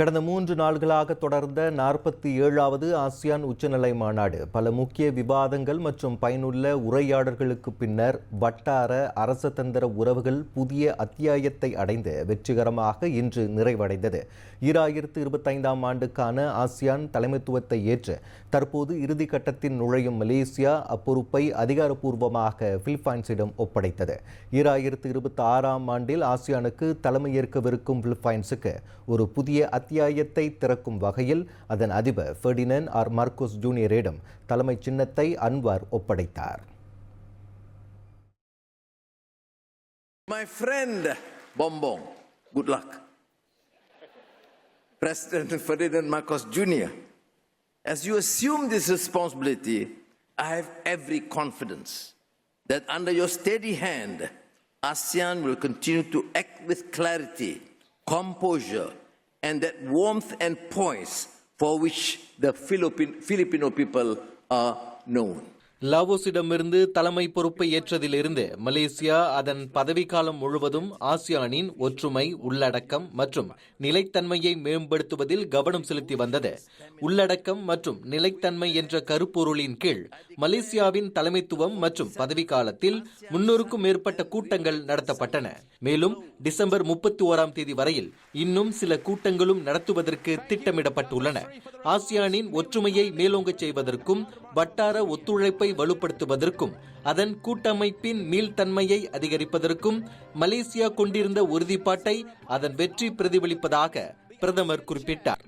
கடந்த மூன்று நாள்களாக தொடர்ந்த நாற்பத்தி ஏழாவது ஆசியான் உச்சநிலை மாநாடு பல முக்கிய விவாதங்கள் மற்றும் பயனுள்ள உரையாடல்களுக்கு பின்னர் வட்டார அரசதந்திர உறவுகள் புதிய அத்தியாயத்தை அடைந்து வெற்றிகரமாக இன்று நிறைவடைந்தது. ஈராயிரத்து இருபத்தைந்தாம் ஆண்டுக்கான ஆசியான் தலைமைத்துவத்தை ஏற்று தற்போது இறுதிக்கட்டத்தில் நுழையும் மலேசியா அப்பொறுப்பை அதிகாரப்பூர்வமாக பிலிப்பைன்ஸிடம் ஒப்படைத்தது. ஈராயிரத்து இருபத்தி ஆறாம் ஆண்டில் ஆசியானுக்கு தலைமையேற்கவிருக்கும் பிலிப்பைன்ஸுக்கு ஒரு புதிய அத்தியாயத்தை திறக்கும் வகையில் அதன் அதிபர் ஃபெர்டினன் ஆர் மார்க்கோஸ் ஜூனியரிடம் தலைமை சின்னத்தை அன்வார் ஒப்படைத்தார் My friend Bombong, good luck. President Ferdinand Marcos Jr., as you assume this responsibility, I have every confidence that under your steady hand, ASEAN will continue to act with clarity, composure, and that warmth and poise for which the Filipino people are known. லாவோஸிடமிருந்து தலைமை பொறுப்பை ஏற்றதிலிருந்து Malaysia அதன் பதவிக்காலம் முழுவதும் ஆசியானின் ஒற்றுமை உள்ளடக்கம் மற்றும் நிலைத்தன்மையை மேம்படுத்துவதில் கவனம் செலுத்தி வந்தது. உள்ளடக்கம் மற்றும் நிலைத்தன்மை என்ற கருப்பொருளின் கீழ் மலேசியாவின் தலைமைத்துவம் மற்றும் பதவிக்காலத்தில் முன்னூறுக்கும் மேற்பட்ட கூட்டங்கள் நடத்தப்பட்டன. மேலும் டிசம்பர் முப்பத்தி ஓராம் தேதி வரையில் இன்னும் சில கூட்டங்களும் நடத்துவதற்கு திட்டமிடப்பட்டுள்ளன. ஆசியானின் ஒற்றுமையை மேலோங்கச் செய்வதற்கும் வட்டார ஒத்துழைப்பை வலுப்படுத்துவதற்கும் அதன் கூட்டமைப்பின் மீள்தன்மையை அதிகரிப்பதற்கும் மலேசியா கொண்டிருந்த உறுதிப்பாட்டை அதன் வெற்றி பிரதிபலிப்பதாக பிரதமர் குறிப்பிட்டார்.